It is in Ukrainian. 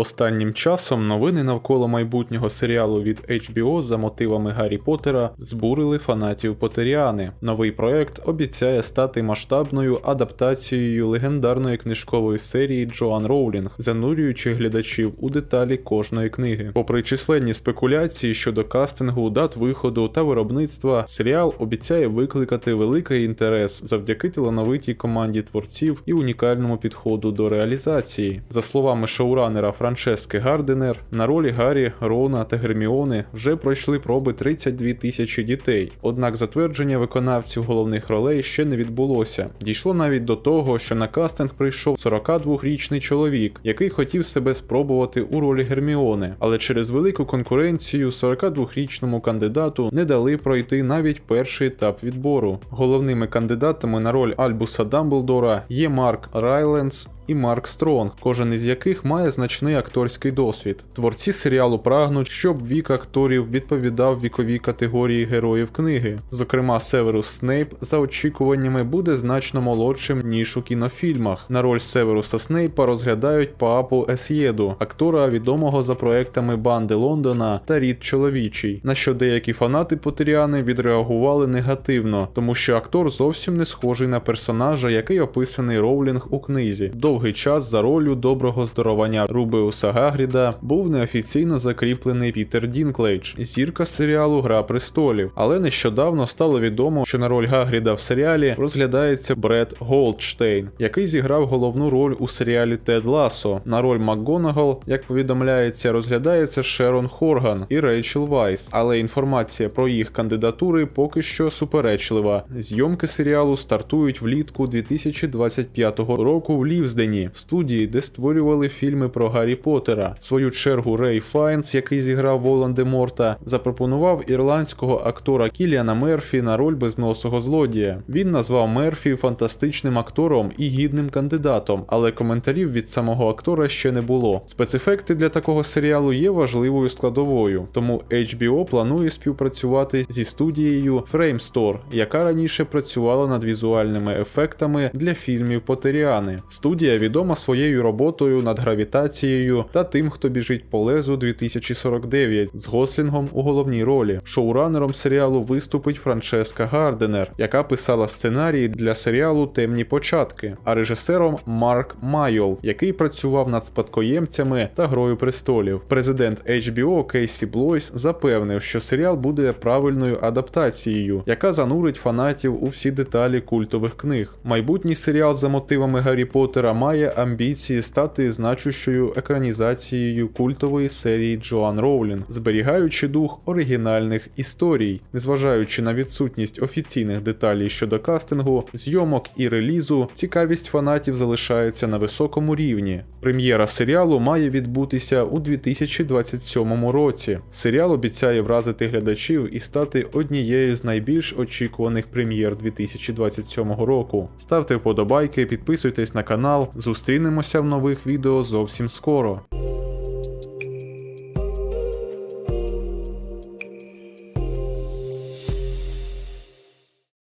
Останнім часом новини навколо майбутнього серіалу від HBO за мотивами Гаррі Поттера збурили фанатів Поттеріани. Новий проект обіцяє стати масштабною адаптацією легендарної книжкової серії Джоан Роулінг, занурюючи глядачів у деталі кожної книги. Попри численні спекуляції щодо кастингу, дат виходу та виробництва, серіал обіцяє викликати великий інтерес завдяки талановитій команді творців і унікальному підходу до реалізації. За словами шоуранера Франчески Гарденер, на ролі Гаррі, Рона та Герміони вже пройшли проби 32 тисячі дітей. Однак затвердження виконавців головних ролей ще не відбулося. Дійшло навіть до того, що на кастинг прийшов 42-річний чоловік, який хотів себе спробувати у ролі Герміони, але через велику конкуренцію 42-річному кандидату не дали пройти навіть перший етап відбору. Головними кандидатами на роль Альбуса Дамблдора є Марк Райленс і Марк Стронг, кожен із яких має значний акторський досвід. Творці серіалу прагнуть, щоб вік акторів відповідав віковій категорії героїв книги. Зокрема, Северус Снейп за очікуваннями буде значно молодшим ніж у кінофільмах. На роль Северуса Снейпа розглядають Паапу Есєду, актора відомого за проектами Банди Лондона та Рід Чоловічий, на що деякі фанати Потеріани відреагували негативно, тому що актор зовсім не схожий на персонажа, який описаний Роулінг у книзі. Довгий час за ролью доброго здоровання Рубеуса Гагріда був неофіційно закріплений Пітер Дінклейдж, зірка серіалу Гра престолів. Але нещодавно стало відомо, що на роль Гагріда в серіалі розглядається Бред Голдштейн, який зіграв головну роль у серіалі Тед Ласо. На роль МакГонагал, як повідомляється, розглядається Шерон Хорган і Рейчел Вайс. Але інформація про їх кандидатури поки що суперечлива. Зйомки серіалу стартують влітку 2025 року в Лівздені, студії, де створювали фільми про Гаррі Поттера. В свою чергу Рей Файнс, який зіграв Волан-де-Морта, запропонував ірландського актора Кіліана Мерфі на роль безносого злодія. Він назвав Мерфі фантастичним актором і гідним кандидатом, але коментарів від самого актора ще не було. Спецефекти для такого серіалу є важливою складовою, тому HBO планує співпрацювати зі студією Framestore, яка раніше працювала над візуальними ефектами для фільмів Потеріани. Студія відома своєю роботою над гравітацією та тим, хто біжить по лезу 2049 з Гослінгом у головній ролі. Шоуранером серіалу виступить Франческа Гарденер, яка писала сценарії для серіалу Темні початки, а режисером Марк Майол, який працював над спадкоємцями та Грою престолів. Президент HBO Кейсі Блойс запевнив, що серіал буде правильною адаптацією, яка занурить фанатів у всі деталі культових книг. Майбутній серіал за мотивами Гаррі Поттера має амбіції стати значущою екранізацією культової серії Джоан Роулінг, зберігаючи дух оригінальних історій, незважаючи на відсутність офіційних деталей щодо кастингу, зйомок і релізу, цікавість фанатів залишається на високому рівні. Прем'єра серіалу має відбутися у 2027 році. Серіал обіцяє вразити глядачів і стати однією з найбільш очікуваних прем'єр 2027 року. Ставте вподобайки, підписуйтесь на канал. Зустрінемося в нових відео зовсім скоро.